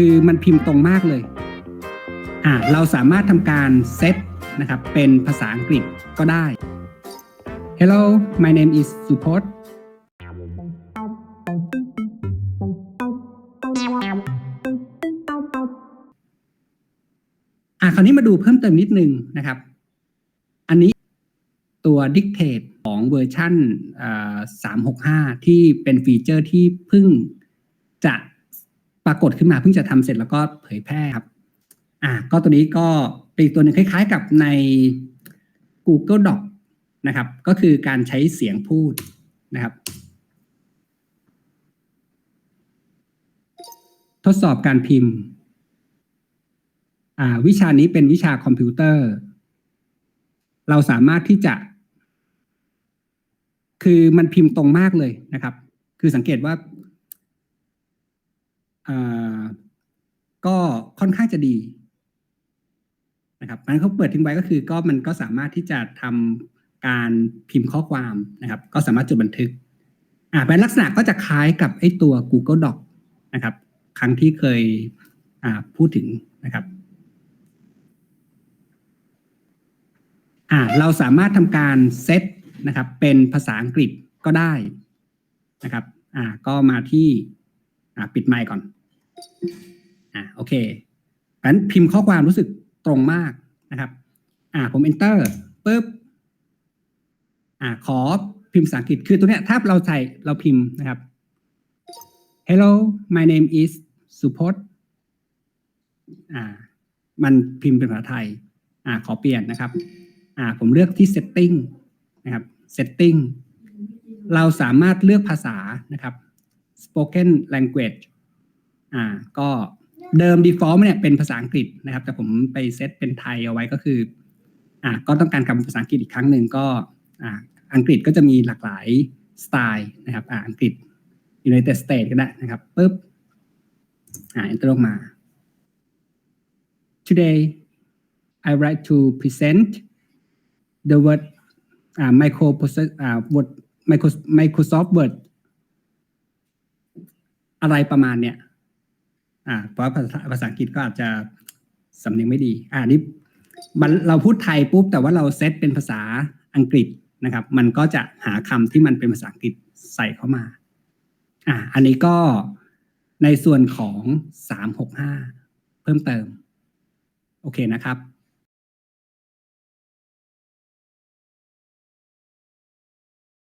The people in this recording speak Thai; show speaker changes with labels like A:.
A: คือมันพิมพ์ตรงมากเลยอ่าเราสามารถทำการเซตนะครับเป็นภาษาอังกฤษก็ได้ Hello my name is Supot อะคราวนี้มาดูเพิ่มเติมนิดนึงนะครับ อันนี้ตัว Dictate ของเวอร์ชัน365 ที่เป็นฟีเจอร์ที่เพิ่งจะ ปรากฏขึ้นมาเพิ่งจะทำเสร็จแล้วก็เผยแพร่ครับ อะก็ตัวนี้ก็เป็นอีกตัวหนึ่งคล้าย ๆ กับใน Google Doc นะครับ ก็คือการใช้เสียงพูดนะครับ ทดสอบการพิมพ์ อ่า วิชานี้เป็นวิชาคอมพิวเตอร์ เราสามารถที่จะ คือมันพิมพ์ตรงมากเลยนะครับ คือสังเกตว่า ก็ค่อนข้างจะดีนะครับมันเขาเปิดทิ้งไว้ก็คือ ก็มันก็สามารถที่จะทำการพิมพ์ข้อความนะครับ ก็สามารถจดบันทึก อ่าเป็นลักษณะก็จะคล้ายกับไอ้ตัว Google Doc นะครับ ครั้งที่เคยอ่าพูดถึงนะครับ อ่าเราสามารถทำการเซตนะครับ เป็นภาษาอังกฤษก็ได้นะครับ อ่าก็มาที่อ่าปิดไมค์ก่อน อ่าโอเคงั้นพิมพ์ข้อความรู้สึกตรงมากนะครับ อ่าผม enter ปุ๊บอ่าขอพิมพ์ภาษาอังกฤษคือตัวเนี้ยถ้าเราใส่เราพิมพ์นะครับ Hello my name is Supot อ่า มันพิมพ์เป็นภาษาไทย อ่า ขอเปลี่ยนนะครับ อ่า ผมเลือกที่ setting นะครับ setting เราสามารถเลือกภาษานะครับ spoken language อ่า ก็ เดิม default เนี่ยเป็นภาษาอังกฤษนะครับ แต่ผมไปเซตเป็นไทยเอาไว้ก็คืออ่าก็ต้องการคำภาษาอังกฤษอีกครั้งหนึ่งก็อ่าอังกฤษก็จะมีหลากหลายสไตล์นะครับอ่าอังกฤษ United States ก็ได้นะครับปุ๊บอ่า enter ลงมา Today I would like to present the word อ่า micro process อ่า word micro Microsoft Word อะไรประมาณเนี้ย อ่าเพราะภาษาภาษาอังกฤษก็อาจจะสำเนียงไม่ดี อ่านี่มันเราพูดไทยปุ๊บแต่ว่าเราเซตเป็นภาษาอังกฤษนะครับ มันก็จะหาคำที่มันเป็นภาษาอังกฤษใส่เข้ามา อ่าอันนี้ก็ในส่วนของสามหกห้าเพิ่มเติม โอเคนะครับ